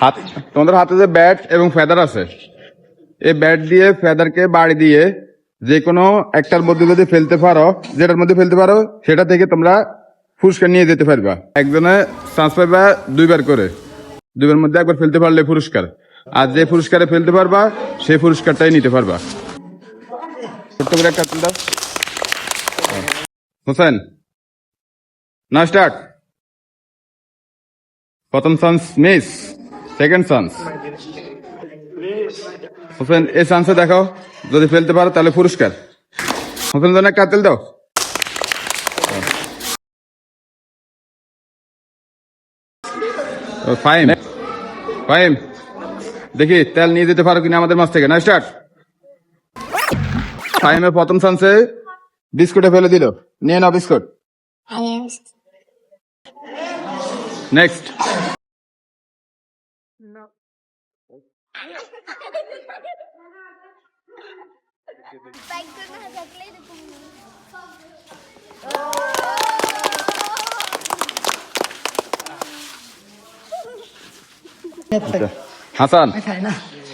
হাত, তোমাদের হাতে যে ব্যাট এবং ফেদার আছে, এই ব্যাট দিয়ে ফেদারকে বাড়ি দিয়ে যে কোনো একটার মধ্যে যদি ফেলতে পারো, যেটার মধ্যে ফেলতে পারো, সেটা থেকে তোমরা পুরস্কার নিয়ে যেতে পারবা। একজনে চান্স পাইবা দুইবার করে। দুইবার মধ্যে একবার ফেলতে পারলে পুরস্কার। আর যে পুরস্কারে ফেলতে পারবা, সেই পুরস্কারটাই নিতে পারবা। ছোট্ট করে একটা হোসেন না স্টার্ট। প্রথম chance, miss. Second chance Hossain, এই চান্সে দেখাও যদি ফেলতে পারো তাহলে পুরস্কার। হোসেন জন্য একটা তেল দাও ফাইম ফাইম দেখি, তেল নিয়ে যেতে পারো কিনা আমাদের মাছ থেকে। না স্টার্ট ফাইমের প্রথম চান্সে বিস্কুটে ফেলে দিল। নিয়ে নাও biscuit. Next. No. Hassan.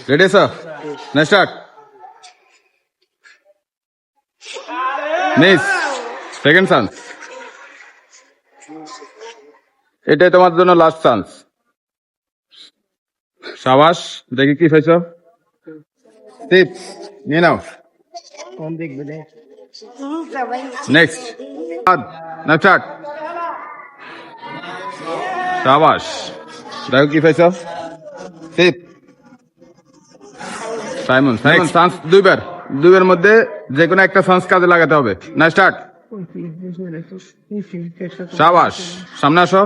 Ready, sir? Next start. Miss. Second son. এটাই তোমার জন্য লাস্ট চান্স সাবাস দেখি কি খাইছ টিপস নিয়ে নাও। নেক্সট সাবাস দেখো কি টিপ সাইমন সাইমন চান্স দুইবার। দুইবার মধ্যে যে কোনো একটা চান্স কাজে লাগাতে হবে। না স্টার্ট সাবাস সামনে আসো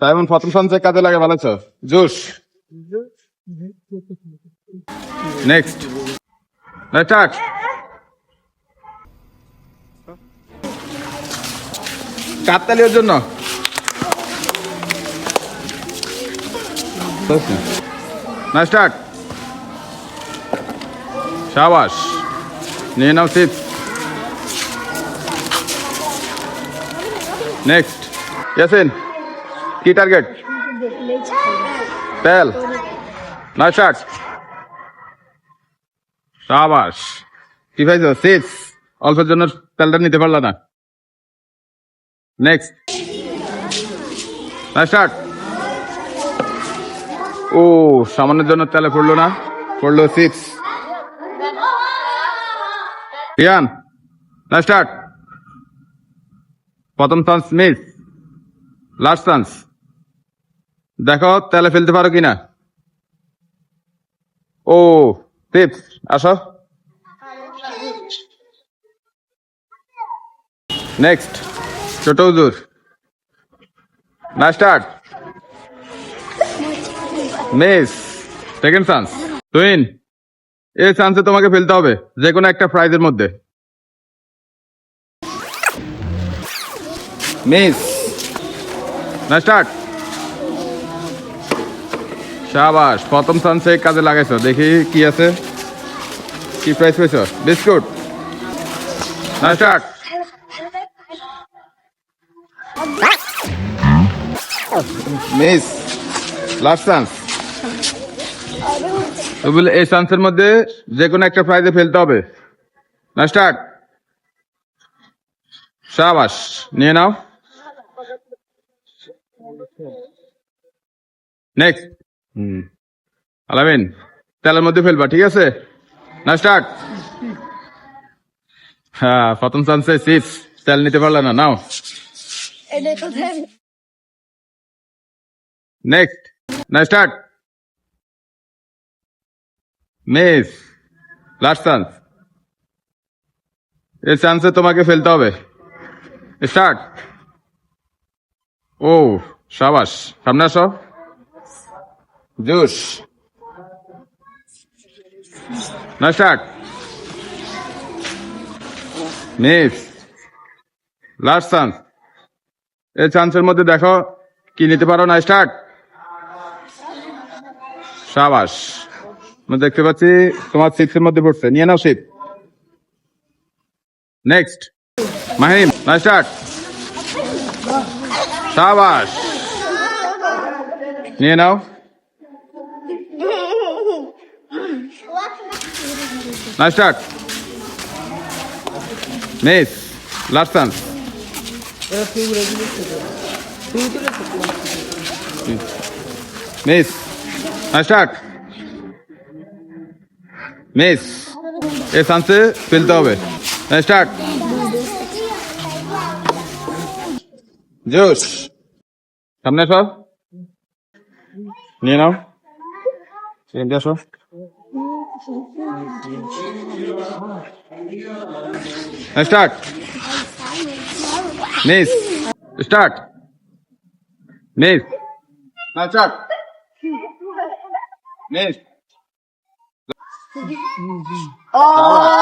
সাইমন প্রথম চান্সে কাজে লাগে ভালো আছো জোশ নেক্সট না স্টার্ট কাকতালিওর জন্য না স্টার্ট শাবাস নিয়ে নাও সিপ নেক্সট ইয়াসিন কি টার্গেট তেল না স্টার্ট শাবাস কি পাইছো সিক্স অল্পের জন্য তেলটা নিতে পারলা না। নেক্সট না স্টার্ট ও সামান্যের জন্য তেলে পড়ল না। পড়ল সিক্স রিয়ান না স্টার্ট প্রথম চান্স মিস লাস্ট চান্স দেখো, তেলে ফেলতে পারো কিনা? ও টিপস আসো। নেক্সট ছোট হুজুর না মিস সেকেন্ড চান্স টুইন এই চান্সে তোমাকে ফেলতে হবে যে কোনো একটা প্রাইজের মধ্যে। মিস। না স্টার্ট শাবাস প্রথম চান্সে কাজে লাগাইছো। দেখি কি আছে। কি প্রাইস পেয়েছ বিস্কুট। না স্টার্ট মিস লাস্ট চান্স বলে, এই চান্সের মধ্যে যে কোনো একটা প্রাইজে ফেলতে হবে। না স্টার্ট সাবাস নিয়ে নাও। নেক্সট হুম। আলামিন তেলের মধ্যে ফেলবা ঠিক আছে? না স্টার্ট হ্যাঁ প্রথম চান্সে চিপস তেল নিতে পারলে না নাও। নেক্সট না স্টার্ট মিস লাস্ট চান্স এই চান্সে তোমাকে ফেলতে হবে। স্টার্ট ও সাবাস, সামনে আসো। জুস। না স্টার্ট মিস। লাস্ট চান্স এই চান্সের মধ্যে দেখো কি নিতে পারো না স্টার্ট সাবাস। আমি দেখতে পাচ্ছি তোমার সিক্সের মধ্যে পড়ছে। নিয়ে নাও সিপ নেক্সট মাহিম না স্টার্ট সাবাস। নিয়ে নাও না start miss last chance miss না স্টার্ট মিস এ চান্সে ফেলতে হবে না স্টার্ট জোশ সামনে আসো। নিয়ে নাও সেখান দিয়ে আসো স্টার্ট মিস স্টার্ট মিস না স্টার্ট মিস Oh!